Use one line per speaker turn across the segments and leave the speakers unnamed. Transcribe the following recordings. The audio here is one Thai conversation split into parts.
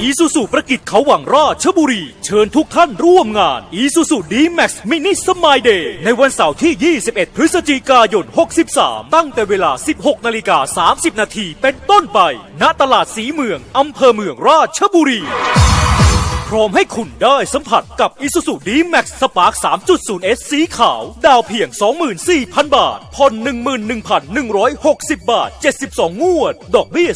อีซูซูประกิจเขาหวังราชบุรี เชิญทุกท่านร่วมงานอีซูซูดีแม็กซ์มินิสมายเดย์ในวันเสาร์ที่ 21 พฤศจิกายน 63 ตั้งแต่เวลา 16 นาฬิกา 30 นาทีเป็นต้นไป ณ ตลาดสีเมือง อำเภอเมืองราชบุรี พร้อมให้คุณได้สัมผัสกับ Isuzu D-Max Spark 3.0S สีขาว ดาวเพียง 24,000 บาท ผ่อน 11,160 บาท 72 งวด ดอกเบี้ย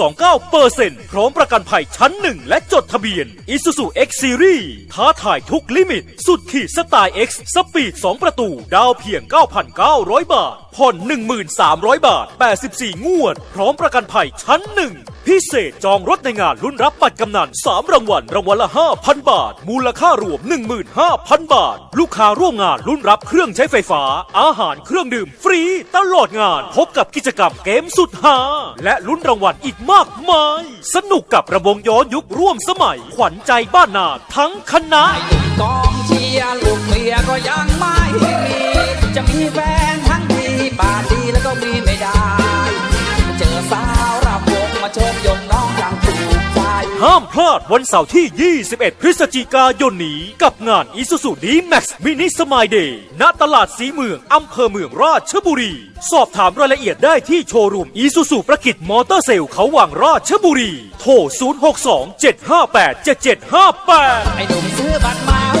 4.29เปอร์เซ็นต์พร้อมประกันภัยชั้น1และจดทะเบียน Isuzu X Series ท้าทายทุกลิมิต สุดขีดสไตล์ X สปีด 2 ประตู ดาวเพียง 9,900 บาท ผ่อน 1,300 บาท 84 งวด พร้อมประกันภัยชั้น1พิเศษจองรถในงานลุ้นรับบัตรกำนัน 3 รางวัลรางวัลละ5,000 บาท มูลค่ารวม 15,000 บาท ลูกค้าร่วมงานลุ้นรับเครื่องใช้ไฟฟ้า อาหารเครื่องดื่ม ฟรีตลอดงาน พบกับกิจกรรมเกมสุดฮาและลุ้นรางวัลอีกมากมาย สนุกกับระบงย้อนยุคร่วมสมัย ขวัญใจบ้านนาทั้งคณะ
กองเชียร์ลูกเมียก็ยังไม่มีจะมีแฟน
ห้ามพลาดวันเสาร์ที่ 21 พฤศจิกายนนี้ กับงาน Isuzu D-Max Mini Smile Day ณตลาดสีเมือง อำเภอเมืองราชบุรี สอบถามรายละเอียดได้ที่โชว์รูม Isuzu ประกิจมอเตอร์เซลเขาวังราชบุรี โทร 062 758 7758
ไอ้หนุ่มซื้อบัตรมา